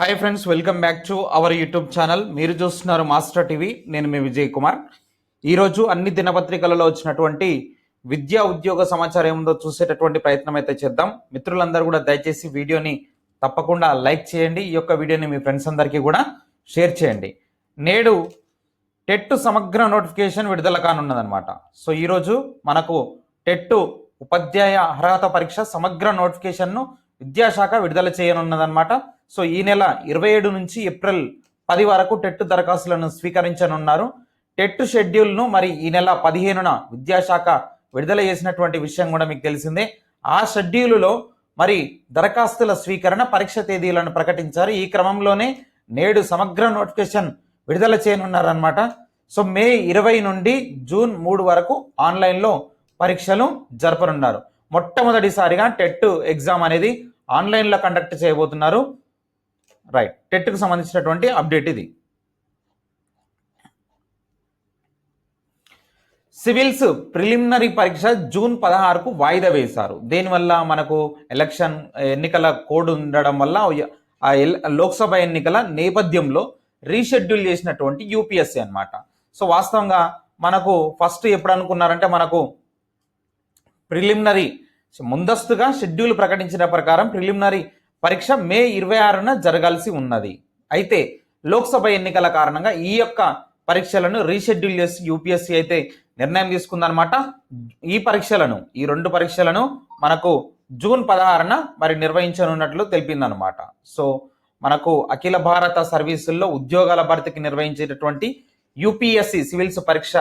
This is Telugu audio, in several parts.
Hi friends welcome back to our YouTube channel మీరు చూస్తున్నారు మాస్టర్ టీవీ నేను మీ విజయ్ కుమార్. ఈరోజు అన్ని దినపత్రికలలో వచ్చినటువంటి విద్యా ఉద్యోగ సమాచారం ఏముందో చూసేటటువంటి ప్రయత్నం అయితే చేద్దాం. మిత్రులందరూ కూడా దయచేసి వీడియోని తప్పకుండా లైక్ చేయండి. ఈ యొక్క వీడియోని మీ ఫ్రెండ్స్ అందరికీ కూడా షేర్ చేయండి. నేడు టెట్ సమగ్ర నోటిఫికేషన్ విడుదల కానున్నదనమాట సో ఈరోజు మనకు టెట్ ఉపాధ్యాయ అర్హత పరీక్ష సమగ్ర నోటిఫికేషన్ను విద్యాశాఖ విడుదల చేయనున్నదనమాట సో ఈ నెల ఇరవై ఏడు నుంచి ఏప్రిల్ పది వరకు టెట్ దరఖాస్తులను స్వీకరించనున్నారు. టెట్ షెడ్యూల్ను మరి ఈ నెల పదిహేనున విద్యాశాఖ విడుదల చేసినటువంటి విషయం కూడా మీకు తెలిసిందే. ఆ షెడ్యూలులో మరి దరఖాస్తుల స్వీకరణ పరీక్ష తేదీలను ప్రకటించారు. ఈ క్రమంలోనే నేడు సమగ్ర నోటిఫికేషన్ విడుదల చేయనున్నారనమాట సో మే ఇరవై నుండి జూన్ మూడు వరకు ఆన్లైన్లో పరీక్షలు జరపనున్నారు. మొట్టమొదటిసారిగా టెట్ ఎగ్జామ్ అనేది ఆన్లైన్లో కండక్ట్ చేయబోతున్నారు. రైట్ టెట్కు సంబంధించినటువంటి అప్డేట్ ఇది. సివిల్స్ ప్రిలిమినరీ పరీక్ష జూన్ పదహారుకు వాయిదా వేశారు. దీనివల్ల మనకు ఎలక్షన్ ఎన్నికల కోడ్ ఉండడం వల్ల లోక్సభ ఎన్నికల నేపథ్యంలో రీషెడ్యూల్ చేసినటువంటి యూపీఎస్సీ అన్నమాట. సో వాస్తవంగా మనకు ఫస్ట్ ఎప్పుడు అనుకున్నారంటే మనకు ప్రిలిమినరీ ముందస్తుగా షెడ్యూల్ ప్రకటించిన ప్రకారం ప్రిలిమినరీ పరీక్ష మే ఇరవై ఆరున జరగాల్సి ఉన్నది. అయితే లోక్సభ ఎన్నికల కారణంగా ఈ యొక్క పరీక్షలను రీషెడ్యూల్ చేసి యూపీఎస్సీ అయితే నిర్ణయం తీసుకుందనమాట ఈ పరీక్షలను ఈ రెండు పరీక్షలను మనకు జూన్ పదహారున మరి నిర్వహించనున్నట్లు తెలిపిందనమాట సో మనకు అఖిల భారత సర్వీసుల్లో ఉద్యోగాల భర్తీకి నిర్వహించేటటువంటి యూపీఎస్సి సివిల్స్ పరీక్ష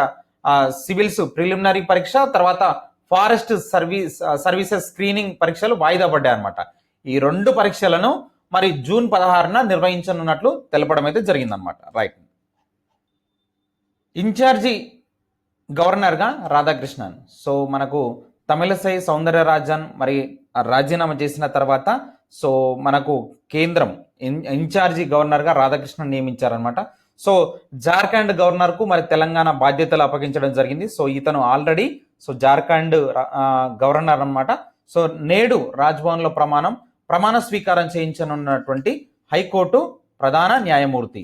సివిల్స్ ప్రిలిమినరీ పరీక్ష తర్వాత ఫారెస్ట్ సర్వీస్ సర్వీసెస్ స్క్రీనింగ్ పరీక్షలు వాయిదా పడ్డాయి అనమాట ఈ రెండు పరీక్షలను మరి జూన్ పదహారున నిర్వహించనున్నట్లు తెలపడం అయితే జరిగిందనమాట రైట్ ఇన్ఛార్జి గవర్నర్గా రాధాకృష్ణన్. సో మనకు తమిళసై సౌందర్యరాజన్ మరి రాజీనామా చేసిన తర్వాత సో మనకు కేంద్రం ఇన్ ఇన్ఛార్జి గవర్నర్గా రాధాకృష్ణన్ నియమించారనమాట సో జార్ఖండ్ గవర్నర్కు మరి తెలంగాణ బాధ్యతలు అప్పగించడం జరిగింది. సో ఇతను ఆల్రెడీ సో జార్ఖండ్ గవర్నర్ అన్నమాట. సో నేడు రాజ్భవన్లో ప్రమాణం ప్రమాణ స్వీకారం చేయించనున్నటువంటి హైకోర్టు ప్రధాన న్యాయమూర్తి.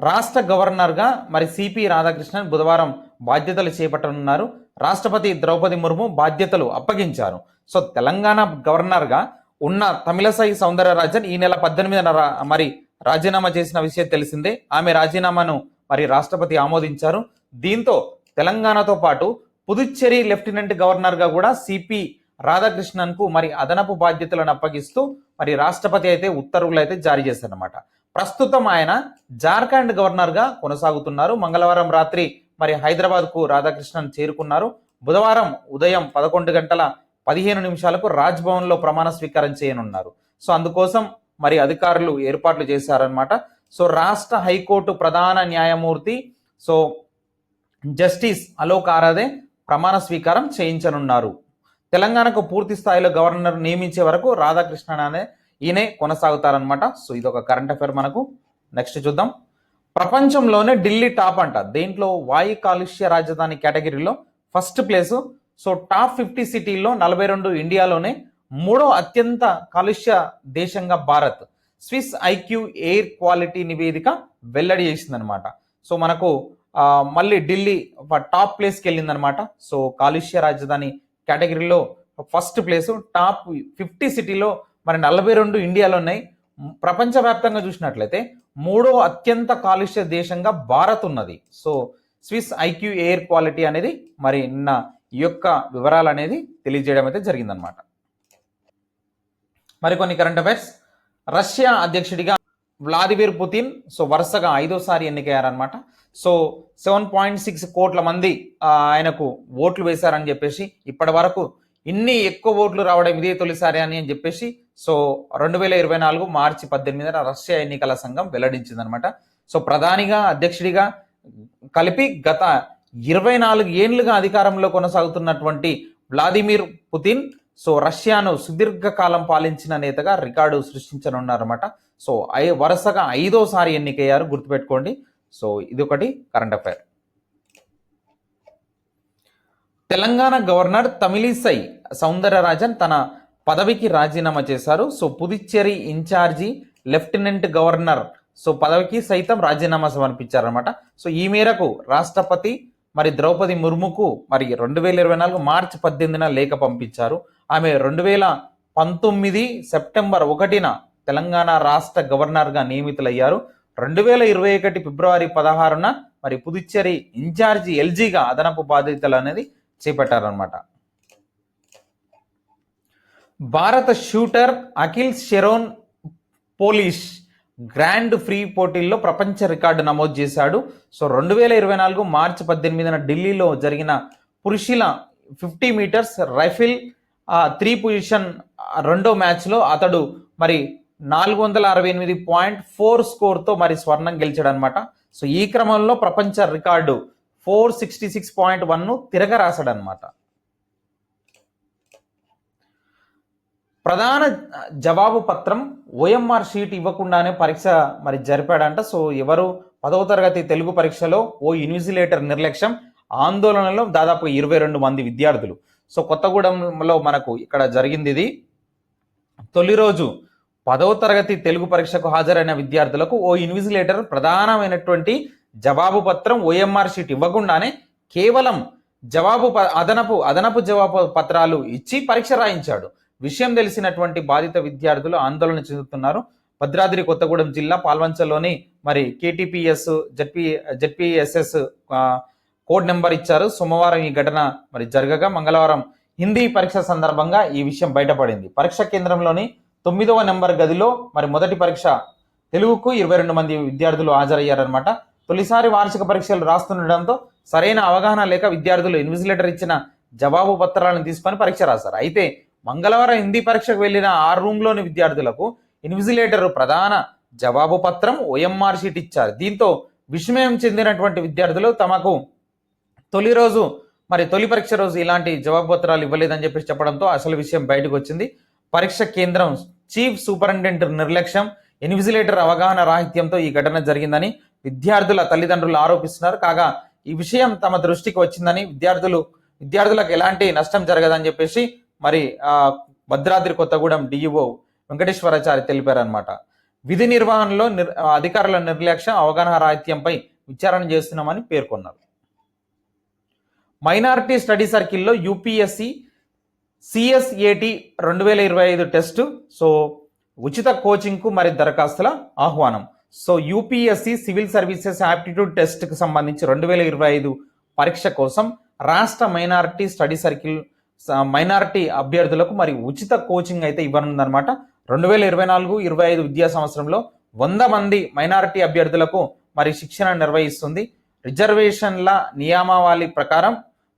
రాష్ట్ర గవర్నర్గా మరి సిపి రాధాకృష్ణన్ బుధవారం బాధ్యతలు చేపట్టనున్నారు. రాష్ట్రపతి ద్రౌపది ముర్ము బాధ్యతలు అప్పగించారు. సో తెలంగాణ గవర్నర్గా ఉన్న తమిళసై సౌందరరాజన్ ఈ నెల పద్దెనిమిదిన మరి రాజీనామా చేసిన విషయం తెలిసిందే. ఆమె రాజీనామాను మరి రాష్ట్రపతి ఆమోదించారు. దీంతో తెలంగాణతో పాటు పుదుచ్చేరి లెఫ్టినెంట్ గవర్నర్గా కూడా సిపి రాధాకృష్ణన్కు మరి అదనపు బాధ్యతలను అప్పగిస్తూ మరి రాష్ట్రపతి అయితే ఉత్తర్వులు అయితే జారీ చేశారనమాట ప్రస్తుతం ఆయన జార్ఖండ్ గవర్నర్గా కొనసాగుతున్నారు. మంగళవారం రాత్రి మరి హైదరాబాద్కు రాధాకృష్ణన్ చేరుకున్నారు. బుధవారం ఉదయం పదకొండు గంటల పదిహేను నిమిషాలకు రాజ్భవన్లో ప్రమాణ స్వీకారం చేయనున్నారు. సో అందుకోసం మరి అధికారులు ఏర్పాట్లు చేశారనమాట సో రాష్ట్ర హైకోర్టు ప్రధాన న్యాయమూర్తి సో జస్టిస్ అలోక్ ఆరాధే ప్రమాణ స్వీకారం చేయించనున్నారు. తెలంగాణకు పూర్తి స్థాయిలో గవర్నర్ నియమించే వరకు రాధాకృష్ణన్ అనే ఈయనే కొనసాగుతారనమాట సో ఇది ఒక కరెంట్ అఫైర్ మనకు. నెక్స్ట్ చూద్దాం. ప్రపంచంలోనే ఢిల్లీ టాప్ అంట. దీంట్లో వాయు కాలుష్య రాజధాని కేటగిరీలో first place so top fifty సిటీల్లో నలభై రెండు ఇండియాలోనే మూడో అత్యంత కాలుష్య దేశంగా Bharat. Swiss IQ air quality నివేదిక వెల్లడి చేసిందనమాట సో మనకు మళ్ళీ ఢిల్లీ టాప్ ప్లేస్కి వెళ్ళిందనమాట సో కాలుష్య రాజధాని కేటగిరీలో ఫస్ట్ ప్లేస్ టాప్ ఫిఫ్టీ సిటీలో మరి నలభై రెండు ఇండియాలో ఉన్నాయి. ప్రపంచవ్యాప్తంగా చూసినట్లయితే మూడో అత్యంత కాలుష్య దేశంగా భారత్ ఉన్నది. So Swiss IQ air quality అనేది మరి నిన్న ఈ యొక్క వివరాలు అనేది తెలియజేయడం అయితే జరిగిందనమాట మరికొన్ని కరెంట్ అఫైర్స్ రష్యా అధ్యక్షుడిగా వ్లాదిమిర్ పుతిన్ సో వరుసగా ఐదోసారి ఎన్నికయ్యారనమాట సో సెవెన్ పాయింట్ సిక్స్ కోట్ల మంది ఆయనకు ఓట్లు వేశారని చెప్పేసి ఇప్పటి వరకు ఇన్ని ఎక్కువ ఓట్లు రావడం ఇదే తొలిసారి అని అని చెప్పేసి సో రెండు వేల ఇరవై నాలుగు మార్చి పద్దెనిమిదిన రష్యా ఎన్నికల సంఘం వెల్లడించిందనమాట సో ప్రధానిగా అధ్యక్షుడిగా కలిపి గత ఇరవై నాలుగు ఏండ్లుగా అధికారంలో కొనసాగుతున్నటువంటి వ్లాదిమిర్ పుతిన్ సో రష్యాను సుదీర్ఘకాలం పాలించిన నేతగా రికార్డు సృష్టించనున్నారన్నమాట. సో ఐ వరుసగా ఐదోసారి ఎన్నికయ్యారు గుర్తుపెట్టుకోండి. సో ఇది ఒకటి current affair. Telangana governor Tamilisai Soundararajan తన పదవికి రాజీనామా చేశారు. So Puducherry incharge lieutenant governor so పదవికి సైతం రాజీనామా సమర్పించారనమాట సో ఈ మేరకు రాష్ట్రపతి మరి ద్రౌపది ముర్ముకు మరి రెండు వేల ఇరవై నాలుగు మార్చి పద్దెనిమిదిన లేఖ పంపించారు. ఆమె రెండు వేల పంతొమ్మిది సెప్టెంబర్ ఒకటిన తెలంగాణ రాష్ట్ర గవర్నర్గా నియమితులయ్యారు. రెండు వేల ఇరవై ఒకటి ఫిబ్రవరి పదహారున మరి పుదుచ్చేరి ఇన్ఛార్జి ఎల్జీగా అదనపు బాధ్యతలు అనేది చేపట్టారనమాట భారత shooter Akhil Sheoran Polish grand free పోటీల్లో ప్రపంచ రికార్డు నమోదు చేశాడు. సో రెండు వేల ఇరవై నాలుగు మార్చి పద్దెనిమిదిన ఢిల్లీలో జరిగిన పురుషుల fifty metres rifle three position రెండో మ్యాచ్లో అతడు మరి నాలుగు వందల అరవై ఎనిమిది పాయింట్ ఫోర్ స్కోర్తో మరి స్వర్ణం గెలిచాడనమాట సో ఈ క్రమంలో ప్రపంచ record four sixty six point వన్ను తిరగరాశాడనమాట ప్రధాన జవాబు పత్రం ఓఎంఆర్ షీట్ ఇవ్వకుండానే పరీక్ష మరి జరిపాడంట. సో ఎవరు పదవ తరగతి తెలుగు పరీక్షలో ఓ ఇన్విజిలేటర్ నిర్లక్ష్యం ఆందోళనలో దాదాపు ఇరవై రెండు మంది విద్యార్థులు. సో కొత్తగూడెంలో మనకు ఇక్కడ జరిగింది ఇది. తొలి రోజు పదవ తరగతి తెలుగు పరీక్షకు హాజరైన విద్యార్థులకు ఓ ఇన్విజిలేటర్ ప్రధానమైనటువంటి జవాబు పత్రం ఓఎంఆర్ షీట్ ఇవ్వకుండానే కేవలం జవాబు ప- అదనపు అదనపు జవాబు పత్రాలు ఇచ్చి పరీక్ష రాయించాడు. విషయం తెలిసినటువంటి బాధిత విద్యార్థులు ఆందోళన చెందుతున్నారు. భద్రాద్రి కొత్తగూడెం జిల్లా పాల్వంచలోని మరి KTPS ZP ZPSS code number ఇచ్చారు. సోమవారం ఈ ఘటన మరి జరగగా మంగళవారం హిందీ పరీక్ష సందర్భంగా ఈ విషయం బయటపడింది. పరీక్ష కేంద్రంలోని తొమ్మిదవ నెంబర్ గదిలో మరి మొదటి పరీక్ష తెలుగుకు ఇరవై రెండు మంది విద్యార్థులు హాజరయ్యారనమాట తొలిసారి వార్షిక పరీక్షలు రాస్తుండడంతో సరైన అవగాహన లేక విద్యార్థులు ఇన్విజిలేటర్ ఇచ్చిన జవాబు పత్రాలను తీసుకొని పరీక్ష రాశారు. అయితే మంగళవారం హిందీ పరీక్షకు వెళ్ళిన ఆ రూమ్లోని విద్యార్థులకు ఇన్విజిలేటర్ ప్రధాన జవాబు పత్రం ఓఎంఆర్ షీట్ ఇచ్చారు. దీంతో విస్మయం చెందినటువంటి విద్యార్థులు తమకు తొలి రోజు మరి తొలి పరీక్ష రోజు ఇలాంటి జవాబు పత్రాలు ఇవ్వలేదని చెప్పేసి చెప్పడంతో అసలు విషయం బయటకు వచ్చింది. పరీక్ష కేంద్రం చీఫ్ సూపరింటెండెంట్ నిర్లక్ష్యం ఇన్విజిలేటర్ అవగాహన రాహిత్యంతో ఈ ఘటన జరిగిందని విద్యార్థుల తల్లిదండ్రులు ఆరోపిస్తున్నారు. కాగా ఈ విషయం తమ దృష్టికి వచ్చిందని విద్యార్థులు విద్యార్థులకు ఎలాంటి నష్టం జరగదని చెప్పేసి మరి ఆ, భద్రాద్రి కొత్తగూడెం డిఈఓ వెంకటేశ్వరాచారి తెలిపారనమాట విధి నిర్వహణలో నిర్ అధికారుల నిర్లక్ష్యం అవగాహన రాహిత్యంపై విచారణ చేస్తున్నామని పేర్కొన్నారు. మైనారిటీ స్టడీ సర్కిల్లో యూపీఎస్సి సిఎస్ఏటి రెండు వేల ఇరవై ఐదు టెస్ట్. సో ఉచిత కోచింగ్కు మరి దరఖాస్తుల ఆహ్వానం. So UPSC civil services aptitude టెస్ట్కి సంబంధించి రెండు వేల ఇరవై ఐదు పరీక్ష కోసం రాష్ట్ర మైనారిటీ స్టడీ సర్కిల్ మైనారిటీ అభ్యర్థులకు మరి ఉచిత కోచింగ్ అయితే ఇవ్వనుందనమాట రెండు వేల ఇరవై నాలుగు ఇరవై ఐదు విద్యా సంవత్సరంలో వంద మంది మైనారిటీ అభ్యర్థులకు మరి శిక్షణ నిర్వహిస్తుంది. రిజర్వేషన్ల నియామావళి ప్రకారం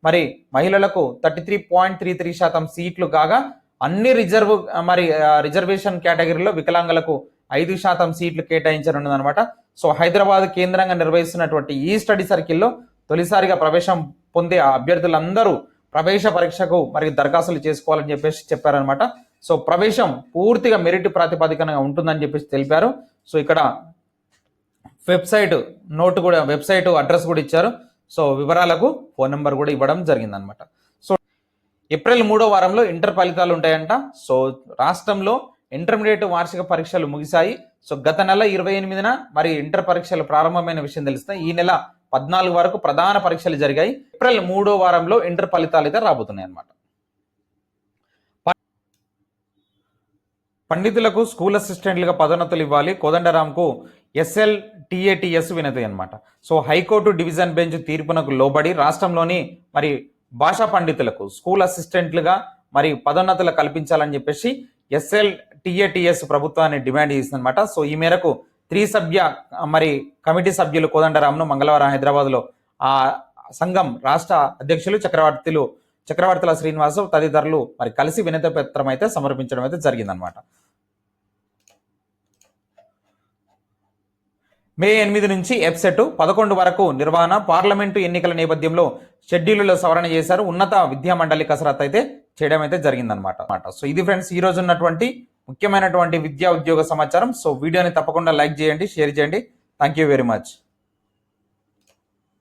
మరి మహిళలకు thirty three point three three శాతం సీట్లు కాగా అన్ని రిజర్వ్ మరి రిజర్వేషన్ కేటగిరీలో వికలాంగులకు ఐదు శాతం సీట్లు కేటాయించనున్నదనమాట సో హైదరాబాద్ కేంద్రంగా నిర్వహిస్తున్నటువంటి ఈ స్టడీ సర్కిల్లో తొలిసారిగా ప్రవేశం పొందే అభ్యర్థులందరూ ప్రవేశ పరీక్షకు మరి దరఖాస్తులు చేసుకోవాలని చెప్పేసి చెప్పారనమాట సో ప్రవేశం పూర్తిగా మెరిట్ ప్రాతిపదికనగా ఉంటుందని చెప్పేసి తెలిపారు. సో ఇక్కడ వెబ్సైట్ నోట్ కూడా వెబ్సైట్ అడ్రస్ కూడా ఇచ్చారు. సో వివరాలకు ఫోన్ నెంబర్ కూడా ఇవ్వడం జరిగిందనమాట. సో ఏప్రిల్ మూడో వారంలో ఇంటర్ ఫలితాలు ఉంటాయంట. సో రాష్ట్రంలో ఇంటర్మీడియట్ వార్షిక పరీక్షలు ముగిశాయి. సో గత నెల ఇరవై ఎనిమిదిన మరి ఇంటర్ పరీక్షలు ప్రారంభమైన విషయం తెలిస్తే ఈ నెల పద్నాలుగు వరకు ప్రధాన పరీక్షలు జరిగాయి. ఏప్రిల్ మూడో వారంలో ఇంటర్ ఫలితాలు అయితే రాబోతున్నాయి అనమాట పండితులకు స్కూల్ అసిస్టెంట్లుగా పదోన్నతులు ఇవ్వాలి. కోదండరాంకు ఎస్ఎల్ టిఏటిఎస్ వినతి అనమాట so high court division bench తీర్పునకు లోబడి రాష్ట్రంలోని మరి భాషా పండితులకు స్కూల్ అసిస్టెంట్లుగా మరి పదోన్నతులు కల్పించాలని చెప్పేసి ఎస్ఎల్ టిఏటిఎస్ ప్రభుత్వాన్ని డిమాండ్ చేసిందనమాట. సో ఈ మేరకు త్రీ సభ్య మరి కమిటీ సభ్యులు కోదండరామ్ను మంగళవారం హైదరాబాద్లో ఆ సంఘం రాష్ట్ర అధ్యక్షులు చక్రవర్తులు చక్రవర్తుల శ్రీనివాసు తదితరులు మరి కలిసి వినతి పత్రం అయితే సమర్పించడం అయితే జరిగిందనమాట. మే ఎనిమిది నుంచి ఎఫ్సెట్ పదకొండు వరకు నిర్వహణ పార్లమెంటు ఎన్నికల నేపథ్యంలో షెడ్యూల్లో సవరణ చేశారు. ఉన్నత విద్యా మండలి కసరత్తు అయితే చేయడం అయితే జరిగిందనమాట సో ఇది ఫ్రెండ్స్ ఈ రోజు ఉన్నటువంటి ముఖ్యమైనటువంటి విద్యా ఉద్యోగ సమాచారం. సో వీడియోని తప్పకుండా లైక్ చేయండి షేర్ చేయండి. Thank you very much.